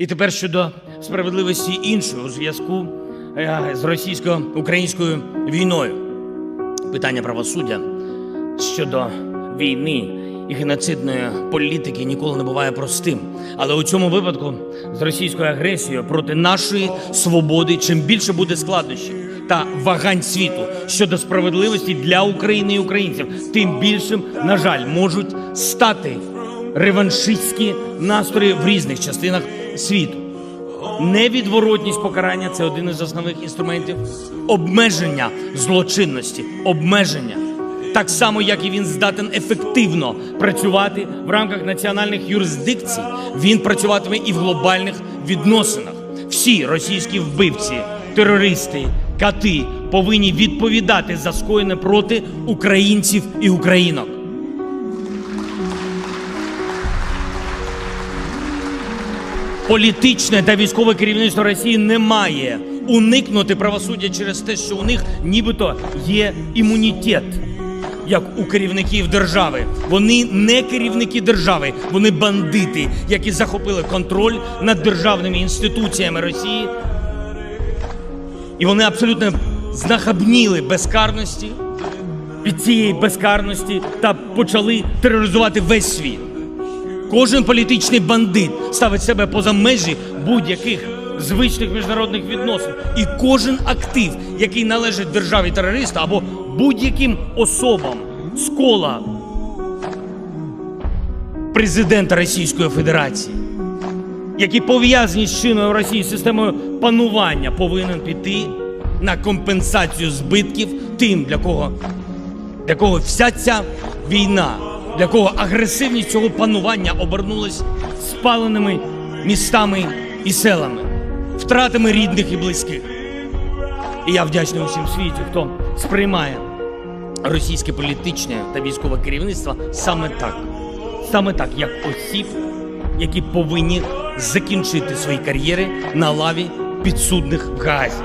І тепер щодо справедливості іншої у зв'язку е, з російсько-українською війною. Питання правосуддя щодо війни і геноцидної політики ніколи не буває простим. Але у цьому випадку з російською агресією проти нашої свободи чим більше буде складнощів та вагань світу щодо справедливості для України і українців, тим більшим, на жаль, можуть стати реваншистські настрої в різних частинах світу. Невідворотність покарання це один із основних інструментів обмеження злочинності, обмеження. Так само, як і він здатен ефективно працювати в рамках національних юрисдикцій, він працюватиме і в глобальних відносинах. Всі російські вбивці, терористи, кати повинні відповідати за скоєне проти українців і українок. Політичне та військове керівництво Росії не має уникнути правосуддя через те, що у них нібито є імунітет. Як у керівників держави, вони не керівники держави, вони бандити, які захопили контроль над державними інституціями Росії. І вони абсолютно знахабніли безкарності від цієї безкарності та почали тероризувати весь світ. Кожен політичний бандит ставить себе поза межі будь-яких звичних міжнародних відносин. І кожен актив, який належить державі терориста або будь-яким особам з кола президента Російської Федерації, які пов'язані з чинною в Росії системою панування, повинен піти на компенсацію збитків тим, для кого для кого вся ця війна, для кого агресивність цього панування обернулась спаленими містами і селами, втратами рідних і близьких. І я вдячний усім світі, хто сприймає російське політичне та військове керівництво саме так, саме так, як осіб, які повинні закінчити свої кар'єри на лаві підсудних в Гаазі.